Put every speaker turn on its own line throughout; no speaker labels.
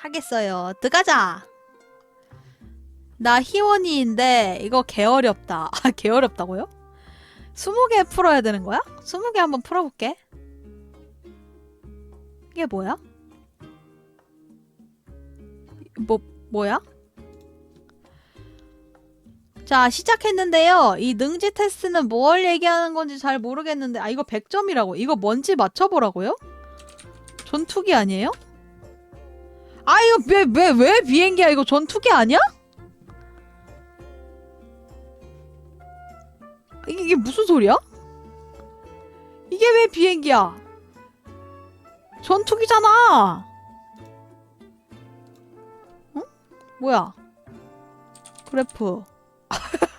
하겠어요. 들어가자. 나 희원이인데 이거 개 어렵다. 아, 개 어렵다고요? 20개 풀어야 되는 거야? 20개 한번 풀어볼게. 이게 뭐야? 뭐, 뭐야? 자, 시작했는데요. 이 능지 테스트는 뭘 얘기하는 건지 잘 모르겠는데, 아, 이거 100점이라고. 이거 뭔지 맞춰보라고요? 전투기 아니에요? 아, 이거 왜, 왜, 왜 비행기야? 이거 전투기 아니야? 이게, 이게 무슨 소리야? 이게 왜 비행기야? 전투기잖아! 응? 뭐야? 그래프.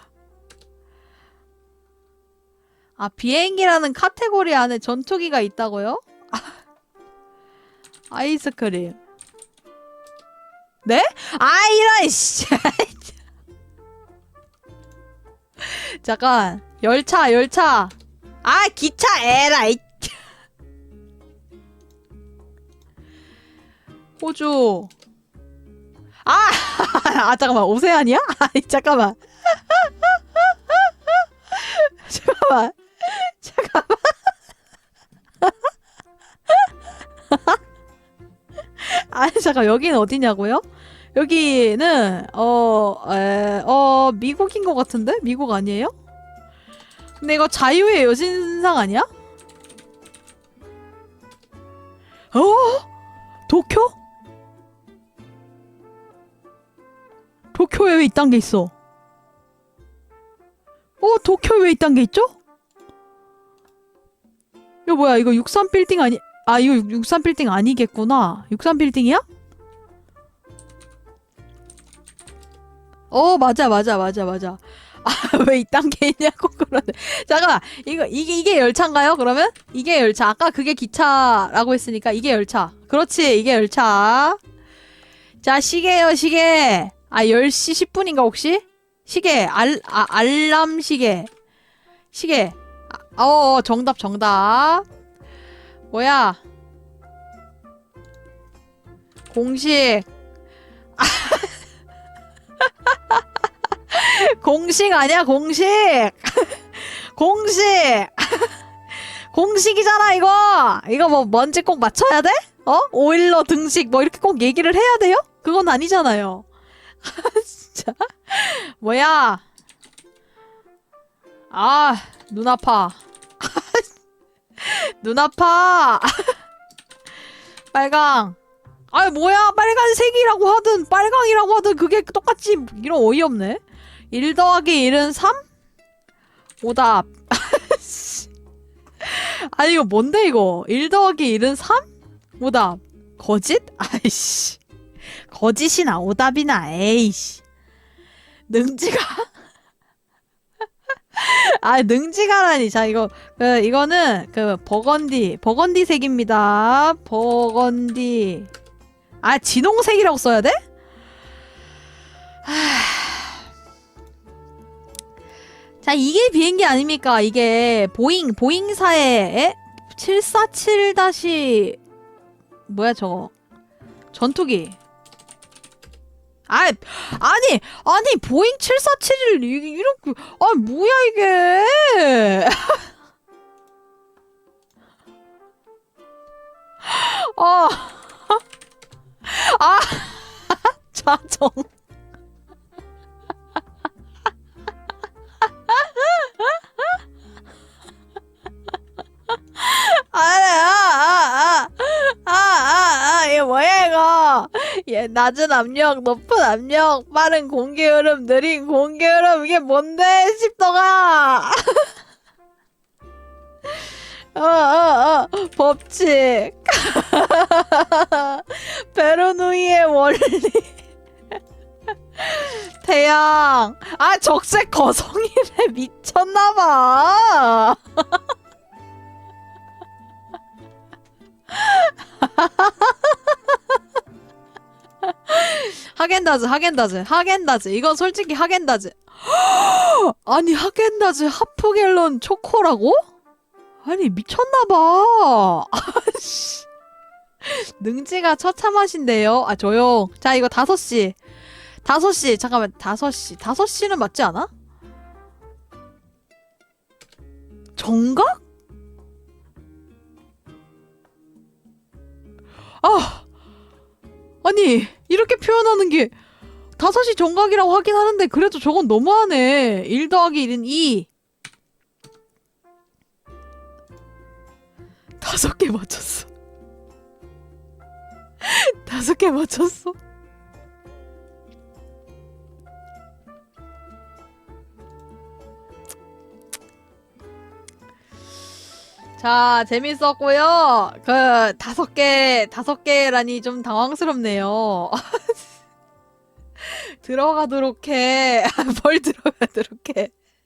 아, 비행기라는 카테고리 안에 전투기가 있다고요? 아이스크림. 네? 아, 이런, 씨. 잠깐. 열차, 열차. 아, 기차, 에라 이. 호주. 아, 아, 잠깐만. 오세안이야? 잠깐만. 잠깐만. 잠깐만. 아니, 잠깐. 여기는 어디냐고요? 여기는, 어, 에, 어, 미국인 것 같은데? 미국 아니에요? 근데 이거 자유의 여신상 아니야? 어? 도쿄? 도쿄에 왜 이딴 게 있어? 어, 도쿄에 왜 이딴 게 있죠? 이거 뭐야? 이거 63 빌딩 아니, 아, 이거 63 빌딩 아니겠구나. 63 빌딩이야? 어, 맞아, 맞아, 맞아, 맞아. 아, 왜 이딴 게 있냐고 그러네. 잠깐만, 이거, 이게, 이게 열차인가요, 그러면? 이게 열차. 아까 그게 기차라고 했으니까 이게 열차. 그렇지, 이게 열차. 자, 시계요, 시계. 아, 10시 10분인가, 혹시? 시계, 알, 아, 알람 시계. 시계. 아, 어, 어, 정답, 정답. 뭐야? 공식. 공식 아니야, 공식! 공식! 공식이잖아, 이거! 이거 뭐, 뭔지 꼭 맞춰야 돼? 어? 오일러 등식, 뭐, 이렇게 꼭 얘기를 해야 돼요? 그건 아니잖아요. 진짜. 뭐야? 아, 눈 아파. 눈 아파! 빨강. 아, 뭐야? 빨간색이라고 하든, 빨강이라고 하든, 그게 똑같지. 이런 어이없네. 1 더하기 1은 3? 오답. 아니, 이거 뭔데, 이거? 1 더하기 1은 3? 오답. 거짓? 아이씨. 거짓이나 오답이나, 에이씨. 능지가? 아, 능지가라니. 자, 이거, 그, 이거는, 그, 버건디. 버건디 색입니다. 버건디. 아, 진홍색이라고 써야 돼? 자, 이게 비행기 아닙니까? 이게 보잉, 보잉사의 747 다시 뭐야 저거? 전투기. 아, 아니, 아니 보잉 747을 이런 그, 아 뭐야 이게? 아, 아, 자정. 예, 낮은 압력, 높은 압력, 빠른 공기 흐름, 느린 공기 흐름, 이게 뭔데, 십도가. 어, 어, 어, 법칙. 베르누이의 원리. 태양. 아, 적색 거성이래. 미쳤나봐. 하겐다즈, 하겐다즈, 하겐다즈. 이건 솔직히 하겐다즈. 아니, 하겐다즈 하프갤런 초코라고? 아니, 미쳤나봐. 아씨. 능지가 처참하신데요. 아 조용. 자 이거 다섯 시. 다섯 시 잠깐만 다섯 시. 다섯 시는 맞지 않아? 정각? 표현하는 게 다섯 시 정각이라고 하긴 하는데 그래도 저건 너무하네. 1 더하기 1은 2. 다섯 개 맞췄어. 다섯 개 맞췄어. 자, 재밌었고요. 그 다섯 개, 다섯 개라니 좀 당황스럽네요. 들어가도록 해. 뭘 들어가도록 해.